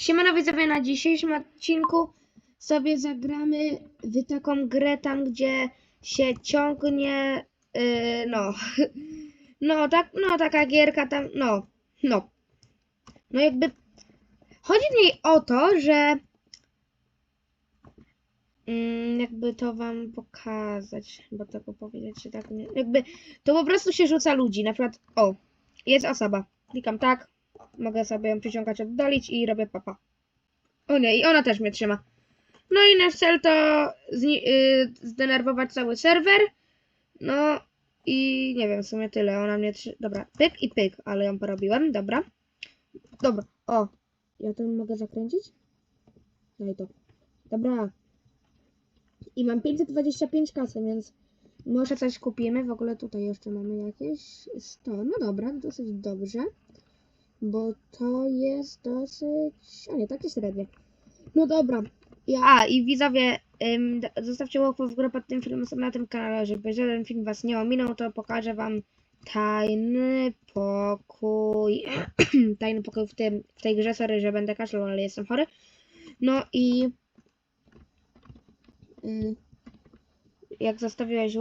Siemano widzowie, na dzisiejszym odcinku sobie zagramy w taką grę tam, gdzie się ciągnie, yy, no, no tak, no taka gierka tam, no, no, no jakby, chodzi w niej o to, że, mm, jakby to wam pokazać, bo tego powiedzieć się tak, nie, jakby, to po prostu się rzuca ludzi, na przykład, o, jest osoba, klikam tak, mogę sobie ją przyciągać, oddalić i robię papa. O nie, i ona też mnie trzyma. No i nasz cel to zni- y, zdenerwować cały serwer. No i nie wiem, w sumie tyle. Ona mnie trzy... Dobra, pyk i pyk, ale ją porobiłem, dobra. Dobra, o. Ja to mogę zakręcić? Daj to. Dobra. I mam 525 kasy, więc może coś kupimy. W ogóle tutaj jeszcze mamy jakieś 100. No dobra, dosyć dobrze bo to jest dosyć. A nie, takie średnie. No dobra. Ja... A i widzowie, ym, zostawcie łapkę w górę pod tym filmem są na tym kanale, żeby żaden film was nie ominął, to pokażę wam tajny pokój. tajny pokój w, tym, w tej grze, sorry, że będę kaszlał, ale jestem chory. No i. y, jak zostawiłeś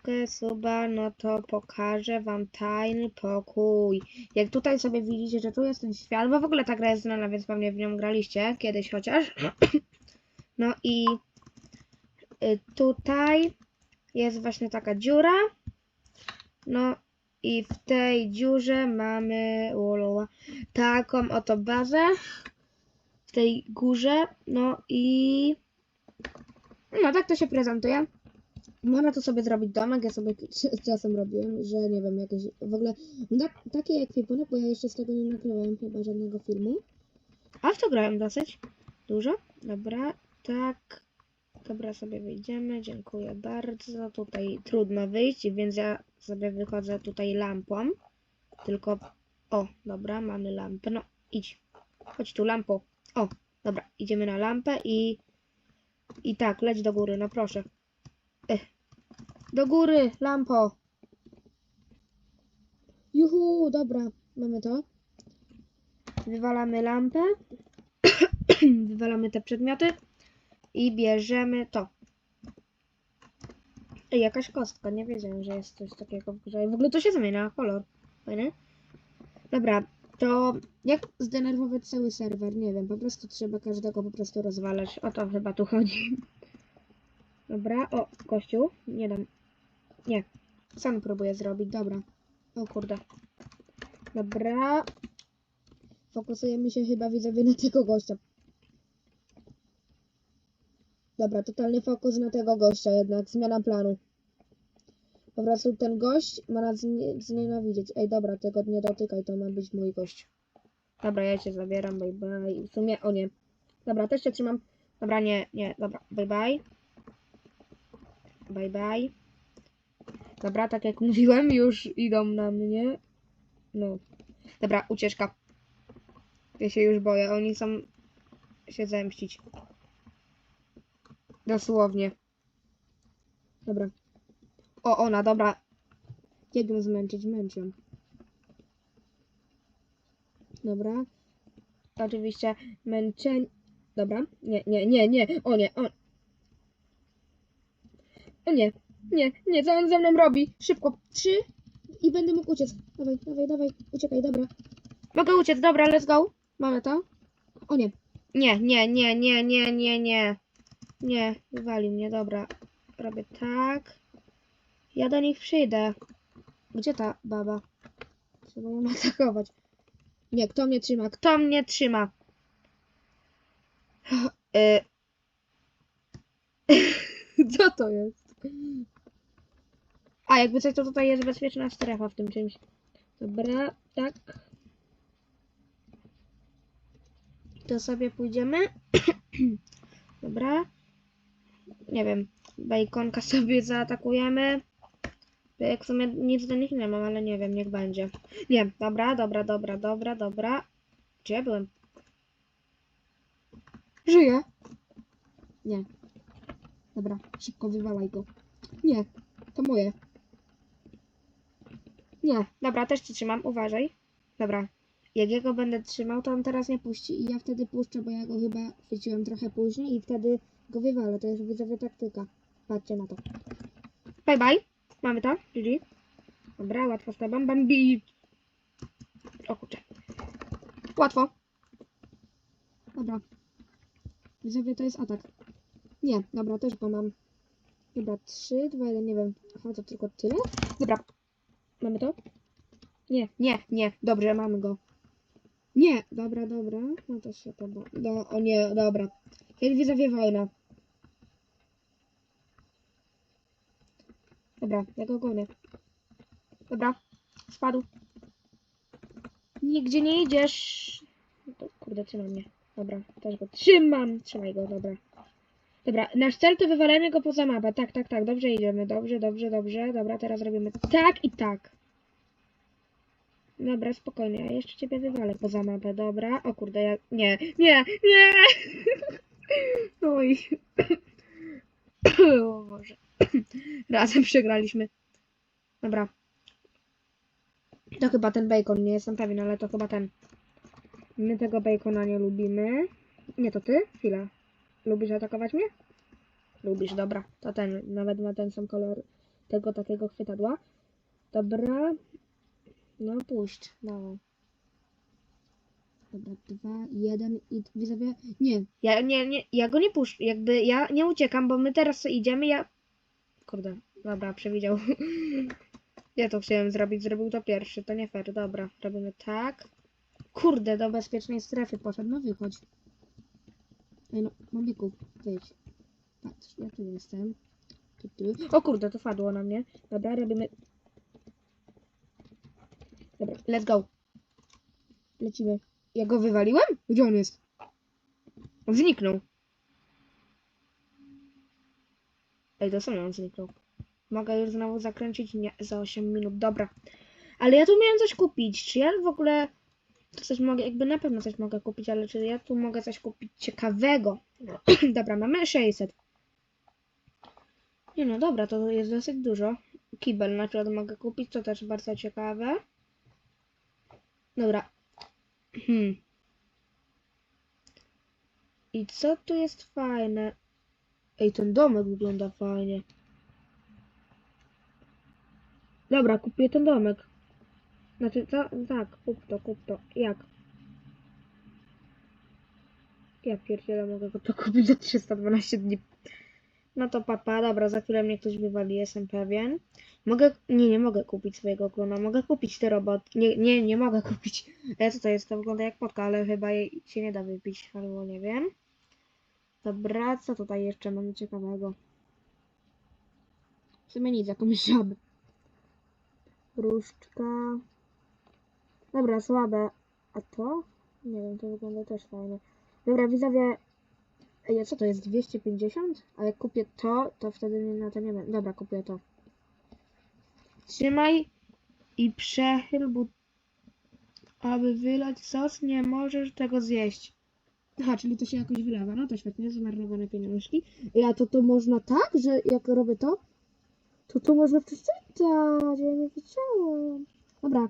łapkę, suba, no to pokażę wam tajny pokój. Jak tutaj sobie widzicie, że tu jest ten świat, bo w ogóle ta gra jest znana, więc pewnie w nią graliście kiedyś chociaż. No i y, tutaj jest właśnie taka dziura. No i w tej dziurze mamy ulala, taką oto bazę w tej górze. No i no tak to się prezentuje. Można tu sobie zrobić domek, ja sobie czasem robiłem, że nie wiem, jakieś w ogóle tak, taki ekwipunek, bo ja jeszcze z tego nie nagrywałem chyba żadnego filmu. A w to grałem dosyć dużo. Dobra, tak. Dobra, sobie wyjdziemy, dziękuję bardzo. Tutaj trudno wyjść, więc ja sobie wychodzę tutaj lampą. Tylko, o, dobra, mamy lampę. No, idź. Chodź tu, lampo. O, dobra, idziemy na lampę i... I tak, leć do góry, no proszę. Ech. Do góry, lampo. Juhu, dobra, mamy to. Wywalamy lampę. Wywalamy te przedmioty. I bierzemy to. Jakaś kostka. Nie wiedziałem, że jest coś takiego w. W ogóle to się zmienia, kolor. Fajny. Dobra, to jak zdenerwować cały serwer? Nie wiem, po prostu trzeba każdego po prostu rozwalać. O to chyba tu chodzi. Dobra, o, kościół. Nie dam. Nie. Sam próbuję zrobić, dobra. O kurde. Dobra. Fokusujemy się chyba widzowie na tego gościa. Dobra, totalny fokus na tego gościa jednak. Zmiana planu. Po prostu ten gość ma nas znie- znienawidzieć. Ej, dobra, tego nie dotykaj, to ma być mój gość. Dobra, ja cię zabieram, bye bye. W sumie, o nie. Dobra, też cię trzymam. Dobra, nie, nie, dobra, bye bye. Bye bye. Dobra, tak jak mówiłem, już idą na mnie. No. Dobra, ucieczka. Ja się już boję, oni chcą się zemścić. Dosłownie. Dobra. O, ona, dobra. Ją zmęczyć? Męczę. Dobra. Oczywiście męczeń... Dobra. Nie, nie, nie, nie. O nie, o... O nie, nie, nie, co on ze mną robi? Szybko. Trzy i będę mógł uciec. Dawaj, dawaj, dawaj. Uciekaj, dobra. Mogę uciec, dobra, let's go. Mamy to. O nie. Nie, nie, nie, nie, nie, nie, nie. Nie, wywali mnie, dobra. Robię tak. Ja do nich przyjdę. Gdzie ta baba? Trzeba ją atakować. Nie, kto mnie trzyma? Kto mnie trzyma? Y... Co to jest? A, jakby coś, to tutaj jest bezpieczna strefa w tym czymś. Dobra, tak. To sobie pójdziemy. Dobra. Nie wiem. Bajkonka sobie zaatakujemy. Jak w sumie nic do nich nie mam, ale nie wiem, niech będzie. Nie, dobra, dobra, dobra, dobra, dobra. Gdzie ja byłem? Żyję. Nie. Dobra, szybko wywalaj go. Nie, to moje. Nie, dobra, też cię trzymam, uważaj. Dobra. jak ja go będę trzymał, to on teraz nie puści i ja wtedy puszczę, bo ja go chyba chwyciłem trochę później i wtedy go wywalę. To jest widzowie taktyka. Patrzcie na to. Bye bye. Mamy to. GG. Dobra, łatwo z tobą. Bambi. O kurczę. Łatwo. Dobra. Widzowie, to jest atak. Nie, dobra, też go mam. Dobra, 3, 2, 1, nie wiem. Aha, to tylko tyle? Dobra. Mamy to? Nie, nie, nie. Dobrze, mamy go. Nie, dobra, dobra. No to się to bo... No, o nie, dobra. Kiedy widzowie wojna. Dobra, ja go gonię. Dobra, spadł. Nigdzie nie idziesz. No to, kurde, trzyma mnie. Dobra, też go trzymam. Trzymaj go, dobra. Dobra, nasz cel to wywalenie go poza mapę. Tak, tak, tak, dobrze idziemy. Dobrze, dobrze, dobrze. Dobra, teraz robimy tak i tak. Dobra, spokojnie. Ja jeszcze ciebie wywalę poza mapę, dobra. O kurde, ja... Nie, nie, nie! Oj. O Boże. Razem przegraliśmy. Dobra. To chyba ten bacon, nie jestem pewien, ale to chyba ten. My tego bacona nie lubimy. Nie, to ty? Chwila. Lubisz atakować mnie? Lubisz, dobra. To ten, nawet ma ten sam kolor tego takiego chwytadła. Dobra. No puść, dawaj. Dobra, dwa, jeden i widzowie. Nie, ja nie, nie, ja go nie puszczę. Jakby ja nie uciekam, bo my teraz idziemy, ja. Kurde, dobra, przewidział. Ja to chciałem zrobić, zrobił to pierwszy, to nie fair. Dobra, robimy tak. Kurde, do bezpiecznej strefy poszedł, no wychodź. Ej no, Mobiku, wyjdź. Patrz, ja tu jestem. Tu, tu. O kurde, to padło na mnie. Dobra, robimy... Dobra, let's go. Lecimy. Ja go wywaliłem? Gdzie on jest? On zniknął. Ej, to samo on zniknął. Mogę już znowu zakręcić? Nie, za 8 minut, dobra. Ale ja tu miałem coś kupić. Czy ja w ogóle coś mogę, jakby na pewno coś mogę kupić, ale czy ja tu mogę coś kupić ciekawego? dobra, mamy 600. Nie no, dobra, to jest dosyć dużo. Kibel na przykład mogę kupić, to też bardzo ciekawe. Dobra. Hmm. I co tu jest fajne? Ej, ten domek wygląda fajnie. Dobra, kupię ten domek. Znaczy, co? Tak, kup to, kup to. Jak? Ja pierdzielę, mogę go to kupić za 312 dni. No to papa, dobra, za chwilę mnie ktoś wywali, jestem pewien. Mogę, nie, nie mogę kupić swojego klona, mogę kupić te robot. Nie, nie, nie mogę kupić. E, co to jest? To wygląda jak potka, ale chyba jej się nie da wypić, albo nie wiem. Dobra, co tutaj jeszcze mamy ciekawego? W sumie nic, jakąś żabę. Różdżka. Dobra, słabe. A to? Nie wiem, to wygląda też fajnie. Dobra, widzowie. Ej, co to jest? 250? A jak kupię to, to wtedy nie, na to nie będę. Dobra, kupuję to. Trzymaj i przechyl, bo aby wylać sos, nie możesz tego zjeść. Aha, czyli to się jakoś wylewa. No to świetnie, zmarnowane pieniążki. Ej, a to to można tak, że jak robię to, to to można przeczytać. Ja nie wiedziałam. Dobra.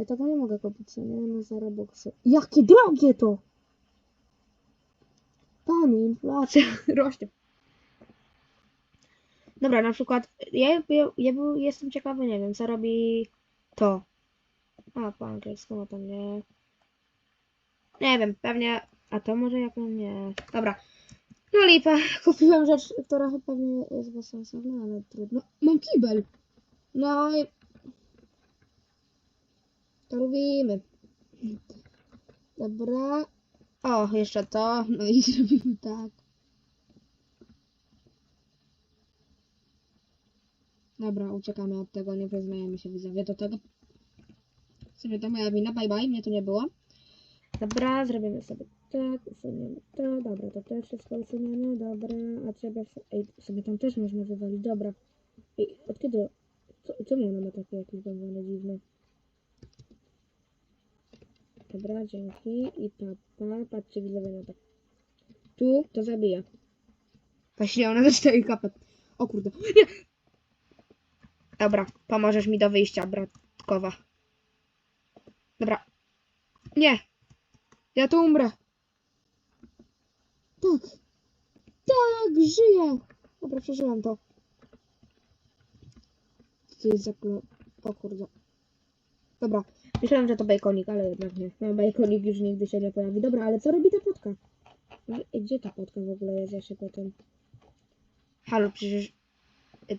Ja tego nie mogę kupić, nie? No za Robuxy. Jakie drogie to! Panie, inflacja rośnie. Dobra, na przykład ja, ja, ja był, jestem ciekawy, nie wiem, co robi to. A, po angielsku, no to nie. Nie wiem, pewnie, a to może jak nie. Dobra. No lipa, kupiłem rzecz, która pewnie jest bezsensowna, ale trudno. Mam kibel. No i... To robimy. Dobra. O, jeszcze to. No i zrobimy tak. Dobra, uciekamy od tego, nie przyznajemy się widzowie do tego. W sumie to moja wina, bye bye, mnie tu nie było. Dobra, zrobimy sobie tak, usuniemy to, dobra, to też wszystko usuniemy, dobra, a trzeba, ej, sobie tam też można wywalić, dobra. Ej, od kiedy, co, czemu ona ma takie jakieś gąbane dziwne? Dobra, dzięki i papa, patrzcie widzowie na to. Tu to zabija. Właśnie ona zaczyna kapet. O kurde, nie! Dobra, pomożesz mi do wyjścia, bratkowa. Dobra, Nie! Ja tu umrę! Tak! Tak! Żyję! Dobra, przeżyłem to. Co jest za. O kurde. Dobra, myślałem, że to bajkonik, ale jednak nie. No, bajkonik już nigdy się nie pojawi. Dobra, ale co robi ta potka? Ej, Gdzie ta potka w ogóle jest? Ja się potem... Halo, przecież... E-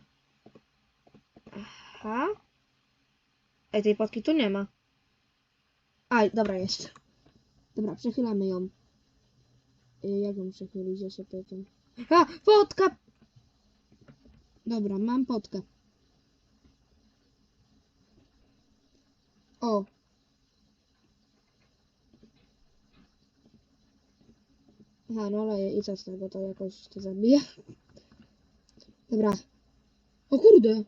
Aha. Ej, tej potki tu nie ma. A, dobra, jest. Dobra, przechylamy ją. Y, Jak ją przechylić? Ja się pytam. A, potka! Dobra, mam potkę. O. Aha, no ale i co z tego, to jakoś to zabije. Dobra. O kurde!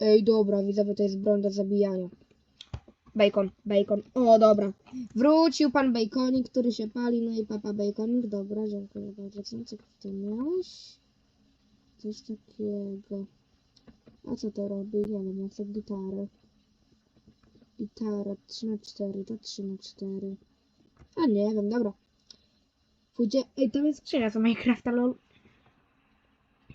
Ej, dobra, widzę, to jest broń do zabijania. Bacon, bacon. O, dobra. Wrócił pan baconik, który się pali, no i papa baconik. Dobra, dziękuję bardzo. Co ty miałeś? Coś takiego. A co to robi? Nie wiem, ja chcę gitarę. Gitara 3 na 4 to 3 na 4 A nie wiem, dobra. Pójdzie... Ej, tam jest skrzynia z Minecrafta, lol.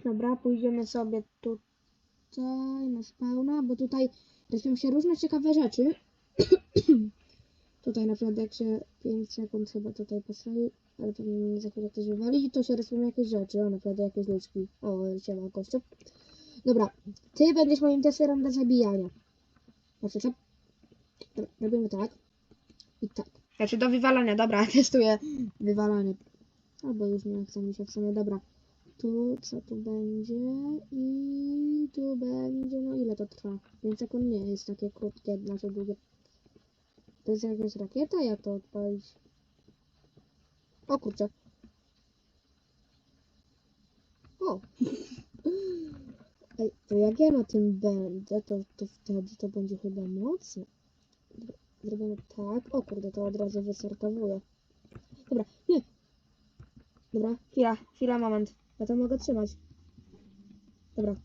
Dobra, pójdziemy sobie tutaj na spawna, bo tutaj rysują się różne ciekawe rzeczy. tutaj na przykład jak się 5 sekund chyba tutaj postawi, ale pewnie za chwilę ktoś wywali, to się rysują jakieś rzeczy, o naprawdę jakieś ludzki. O, siema kościół. Dobra, ty będziesz moim testerem do zabijania. Znaczy co? Dobra, robimy tak. I tak. Znaczy do wywalania, dobra, testuję wywalanie. Albo już nie chce mi się w sumie, dobra. Tu, co tu będzie i tu będzie, no ile to trwa? 5 sekund nie jest takie krótkie, znaczy długie. To jest jakaś rakieta, jak to odpalić? O kurczę. O! Ej, to jak ja na tym będę, to, to wtedy to będzie chyba mocne. Zrobimy tak. O kurde, to od razu wystartowuje. Dobra, nie. Dobra, chwila, chwila, moment. Ja to mogę trzymać. Dobra.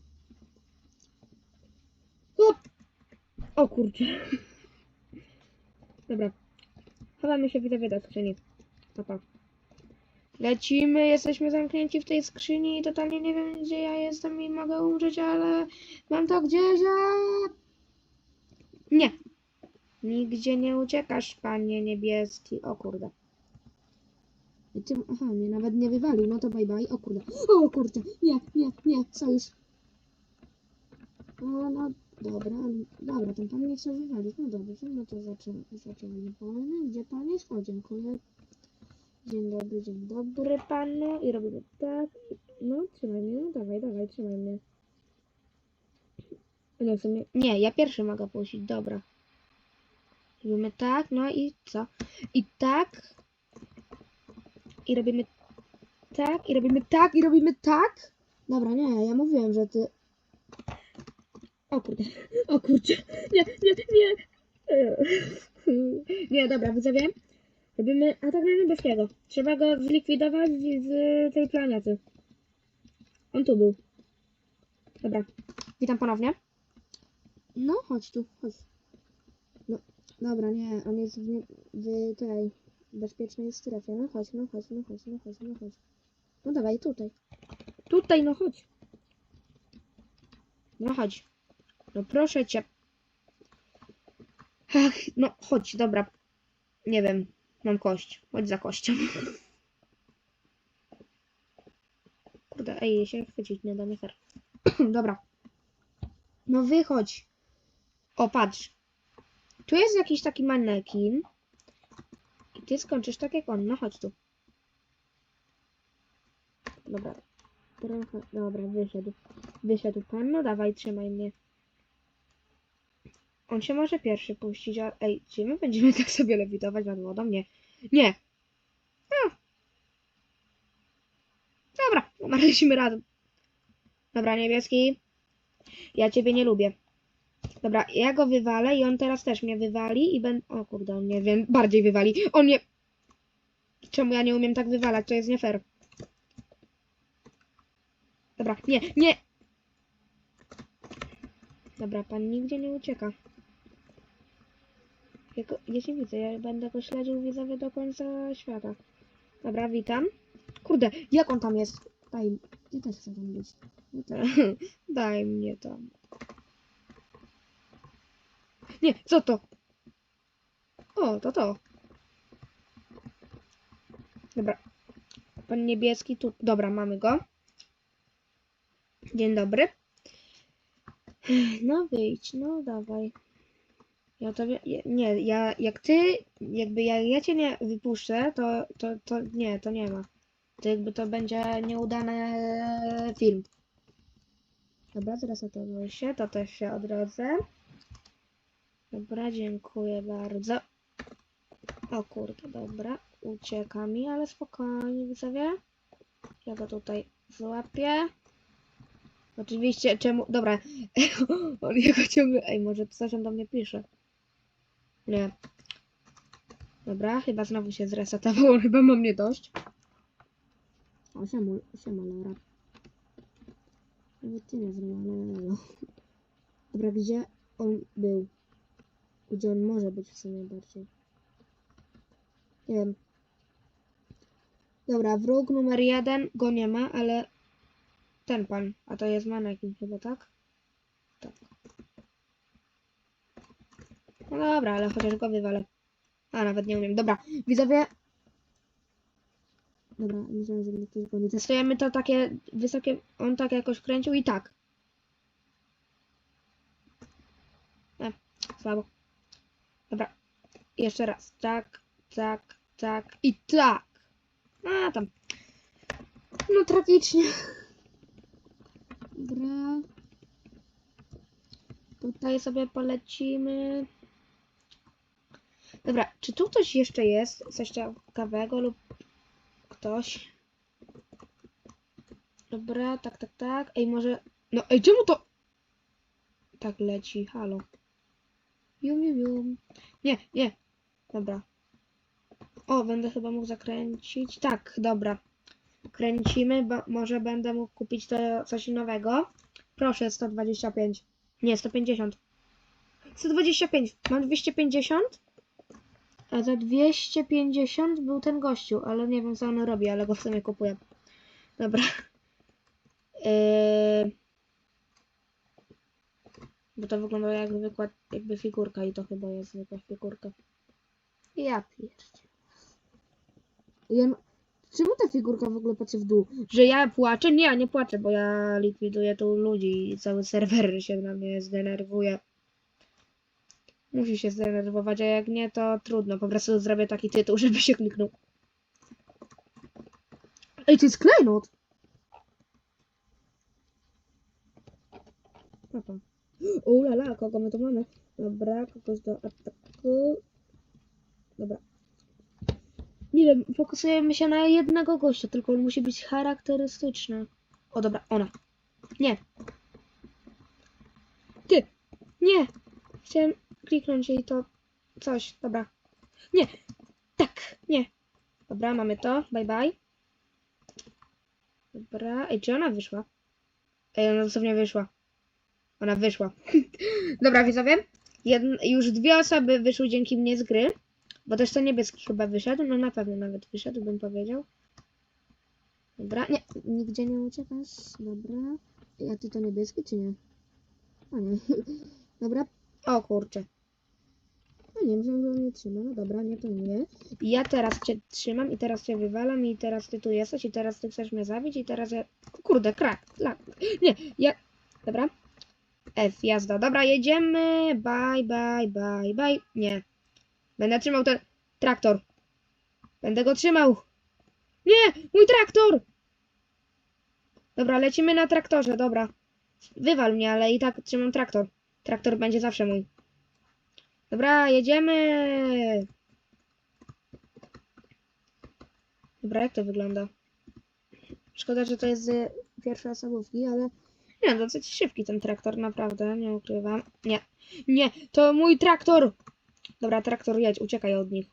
Hop! O kurczę. Dobra. Chowamy się widzowie do skrzyni. Papa. Lecimy, jesteśmy zamknięci w tej skrzyni i totalnie nie wiem gdzie ja jestem i mogę umrzeć, ale mam to gdzieś, a... Nie. Nigdzie nie uciekasz, panie niebieski. O kurde. I aha, mnie nawet nie wywalił, no to bye bye. O kurde. O kurde. Nie, nie, nie, sojusz. O, no, dobra, dobra, ten pan nie chce wywalić. No dobrze, no to zaczynamy. Zaczynamy. Gdzie pan jest? O, dziękuję. Dzień dobry, dzień dobry panu. I robimy tak. No, trzymaj mnie, no dawaj, dawaj, trzymaj mnie. Nie, w sumie, nie, ja pierwszy mogę puścić, dobra. Robimy tak, no i co? I tak. I robimy tak, i robimy tak, i robimy tak. Dobra, nie, ja mówiłem, że ty... O kurde, o kurczę, nie, nie, nie. Nie, dobra, widzowie. Robimy atak na niebieskiego. Trzeba go zlikwidować z tej planety. On tu był. Dobra, witam ponownie. No, chodź tu, chodź. Dobra, nie, on jest w, w tej bezpiecznej strefie. No chodź, no chodź, no chodź, no chodź, no chodź. No dawaj, tutaj. Tutaj, no chodź. No chodź. No proszę cię. Ach, no chodź, dobra. Nie wiem, mam kość. Chodź za kością. Kurde, ej, się chwycić nie da, nie fair. dobra. No wychodź. O, patrz. Tu jest jakiś taki manekin. I ty skończysz tak jak on. No chodź tu. Dobra. Trochę, dobra, wyszedł. Wyszedł pan, no dawaj, trzymaj mnie. On się może pierwszy puścić, a... Ej, czy my będziemy tak sobie lewitować nad wodą? Nie. Nie. No. Dobra, umarliśmy razem. Dobra, niebieski. Ja ciebie nie lubię. Dobra, ja go wywalę i on teraz też mnie wywali i będę... O kurde, on mnie wiem, bardziej wywali. On nie... Czemu ja nie umiem tak wywalać? To jest nie fair. Dobra, nie, nie! Dobra, pan nigdzie nie ucieka. Ja, ja cię widzę, ja będę go śledził widzowie do końca świata. Dobra, witam. Kurde, jak on tam jest? Daj, ja też chcę tam być. Daj mnie tam. Nie, co to? O, to to. Dobra. Pan niebieski tu. Dobra, mamy go. Dzień dobry. No wyjdź, no dawaj. Ja tobie. Nie, ja jak ty, jakby ja, ja cię nie wypuszczę, to, to, to nie, to nie ma. To jakby to będzie nieudany film. Dobra, zresetował się, to też się odrodzę. Dobra, dziękuję bardzo. O kurde, dobra. Ucieka mi, ale spokojnie, widzowie. Ja go tutaj złapię. Oczywiście, czemu... Dobra. On jego ciągle... Ej, może coś on do mnie pisze. Nie. Dobra, chyba znowu się zresetował, chyba ma mnie dość. O, siema, siema Laura. Nawet ty nie zrobiła, Dobra, gdzie on był? Gdzie on może być w sumie bardziej? Nie wiem. Dobra, wróg numer jeden go nie ma, ale ten pan, a to jest manekin chyba, tak? Tak. No dobra, ale chociaż go wywalę. A, nawet nie umiem. Dobra, widzowie. Dobra, myślałem, że mnie ktoś goni. Testujemy to takie wysokie, on tak jakoś kręcił i tak. E, słabo. Dobra, jeszcze raz. Tak, tak, tak i tak. A, tam. No tragicznie. Dobra. Tutaj sobie polecimy. Dobra, czy tu ktoś jeszcze jest? Coś ciekawego lub ktoś? Dobra, tak, tak, tak. Ej, może... No, ej, czemu to... Tak leci, halo. Jum, jum, jum. Nie, nie. Dobra. O, będę chyba mógł zakręcić. Tak, dobra. Kręcimy, bo może będę mógł kupić to coś nowego. Proszę, 125. Nie, 150. 125. Mam 250. A za 250 był ten gościu, ale nie wiem co on robi, ale go w sumie kupuję. Dobra. Yy... Bo to wygląda jak zwykła jakby figurka i to chyba jest zwykła figurka. Ja pierdzie. Ja... Czemu ta figurka w ogóle patrzy w dół? Że ja płaczę? Nie, ja nie płaczę, bo ja likwiduję tu ludzi i cały serwer się na mnie zdenerwuje. Musi się zdenerwować, a jak nie, to trudno. Po prostu zrobię taki tytuł, żeby się kliknął. Ej, to jest klejnot! No to. O lala, kogo my tu mamy? Dobra, kogoś do ataku. Dobra. Nie wiem, fokusujemy się na jednego gościa, tylko on musi być charakterystyczny. O dobra, ona. Nie. Ty! Nie! Chciałem kliknąć jej to coś, dobra. Nie! Tak! Nie! Dobra, mamy to. Bye bye. Dobra. Ej, czy ona wyszła? Ej, ona dosłownie wyszła. Ona wyszła. dobra, widzowie. Jedn już dwie osoby wyszły dzięki mnie z gry. Bo też to niebieski chyba wyszedł. No na pewno nawet wyszedł, bym powiedział. Dobra, nie, nigdzie nie uciekasz. Dobra. A ty to niebieski, czy nie? O nie. Dobra. O kurczę. No nie, myślałem, że on mnie trzyma. No dobra, nie, to nie. I ja teraz cię trzymam i teraz cię wywalam i teraz ty tu jesteś i teraz ty chcesz mnie zabić i teraz ja... Kurde, krak. Nie, ja... Dobra. F, jazda. Dobra, jedziemy. Bye, bye, bye, bye. Nie. Będę trzymał ten traktor. Będę go trzymał. Nie, mój traktor! Dobra, lecimy na traktorze, dobra. Wywal mnie, ale i tak trzymam traktor. Traktor będzie zawsze mój. Dobra, jedziemy. Dobra, jak to wygląda? Szkoda, że to jest z pierwszej osobówki, ale nie, dosyć szybki ten traktor, naprawdę, nie ukrywam. Nie, nie, to mój traktor! Dobra, traktor, jedź, uciekaj od nich.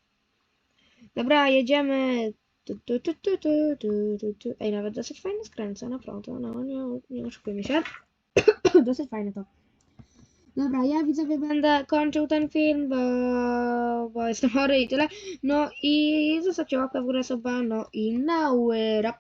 Dobra, jedziemy. Tu, tu, tu, tu, tu, tu, tu. Ej, nawet dosyć fajnie skręca, naprawdę, no, nie, nie oszukujmy się. dosyć fajne to. Dobra, ja widzowie będę kończył ten film, bo, bo jestem chory i tyle. No i zostawcie łapkę w górę suba, no i na łyra.